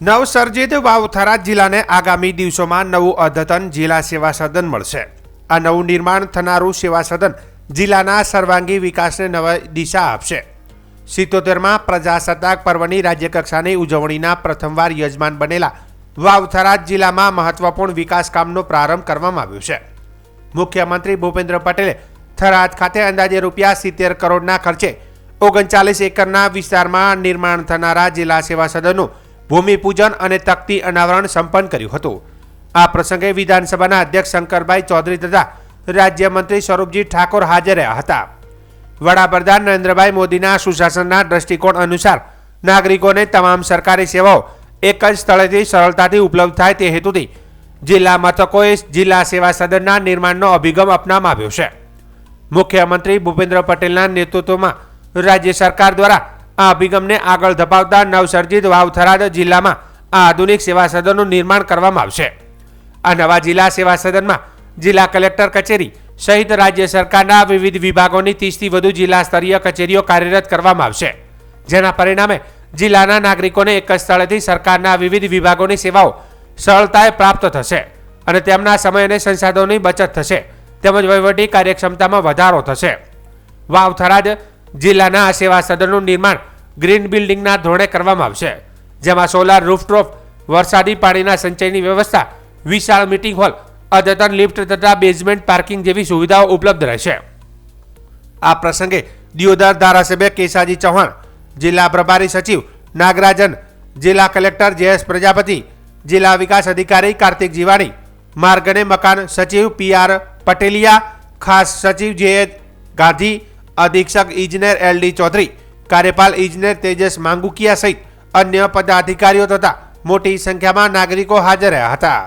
નવસર્જિત વાવથરા જિલ્લાને આગામી દિવસોમાં નવું અદ્યતન જિલ્લા સેવા સદન મળશે. આ નવું નિર્માણ થનારું સેવા સદન જિલ્લાના સર્વાંગી વિકાસને નવી દિશા આપશે. સિત્તોતેરમાં પ્રજાસત્તાક પર્વની રાજ્યકક્ષાની ઉજવણીના પ્રથમવાર યજમાન બનેલા વાવથરા જિલ્લામાં મહત્વપૂર્ણ વિકાસ કામનો પ્રારંભ કરવામાં આવ્યો છે. મુખ્યમંત્રી ભૂપેન્દ્ર પટેલે થરાદ ખાતે અંદાજે રૂપિયા સિત્તેર કરોડના ખર્ચે ઓગણચાલીસ એકરના વિસ્તારમાં નિર્માણ થનારા જિલ્લા સેવા સદનનું ભૂમિપૂજન અને તકતી અનાવરણ સંપન્ન કર્યું હતું. આ પ્રસંગે વિધાનસભાના અધ્યક્ષ શંકરભાઈ ચૌધરી તથા રાજ્યમંત્રી સ્વરૂપજી ઠાકોર હાજર રહ્યા હતા. વડાપ્રધાન નરેન્દ્રભાઈ મોદીના સુશાસનના દ્રષ્ટિકોણ અનુસાર નાગરિકોને તમામ સરકારી સેવાઓ એક જ સ્થળેથી સરળતાથી ઉપલબ્ધ થાય તે હેતુથી જિલ્લા મથકોએ જિલ્લા સેવા સદનના નિર્માણનો અભિગમ અપનાવવામાં આવ્યો છે. મુખ્યમંત્રી ભૂપેન્દ્ર પટેલના નેતૃત્વમાં રાજ્ય સરકાર દ્વારા આ અભિગમને આગળ ધપાવતા નવસર્જિત વાવથરાદ જિલ્લામાં આ આધુનિક સેવા સદનનું નિર્માણ કરવામાં આવશે. આ નવા જિલ્લા સેવા સદનમાં જિલ્લા કલેક્ટર કચેરી સહિત રાજ્ય સરકારના વિવિધ વિભાગોની ત્રીસથી વધુ જિલ્લા સ્તરીય કચેરીઓ કાર્યરત કરવામાં આવશે. જેના પરિણામે જિલ્લાના નાગરિકોને એક જ સ્થળેથી સરકારના વિવિધ વિભાગોની સેવાઓ સરળતાએ પ્રાપ્ત થશે અને તેમના સમય અને સંસાધનોની બચત થશે. તેમજ વહીવટી કાર્યક્ષમતામાં વધારો થશે. વાવથરાદ જિલ્લાના આ સેવા સદનનું નિર્માણ ગ્રીન બિલ્ડિંગના ધોરણે કરવામાં આવશે, જેમાં સોલાર રૂફટોપ, વરસાદી પાણીના સંચયની વ્યવસ્થા, વિશાળ મીટિંગ હોલ, અદ્યતન લિફ્ટ તથા બેઝમેન્ટ પાર્કિંગ જેવી સુવિધાઓ ઉપલબ્ધ રહેશે. આ પ્રસંગે દિયોદર ધારાસભ્ય કેસાજી ચૌહાણ, જિલ્લા પ્રભારી સચિવ નાગરાજન, જિલ્લા કલેક્ટર જેએસ પ્રજાપતિ, જિલ્લા વિકાસ અધિકારી કાર્તિક જીવાણી, માર્ગ અને મકાન સચિવ પી આર પટેલિયા, ખાસ સચિવ જે ગાંધી અધિક્ષક ઇજનેર એલ ડી ચૌધરી, કાર્યપાલ ઇજનેર તેજસ માંગુકિયા સહિત અન્ય પદાધિકારીઓ તથા મોટી સંખ્યામાં નાગરિકો હાજર રહ્યા હતા.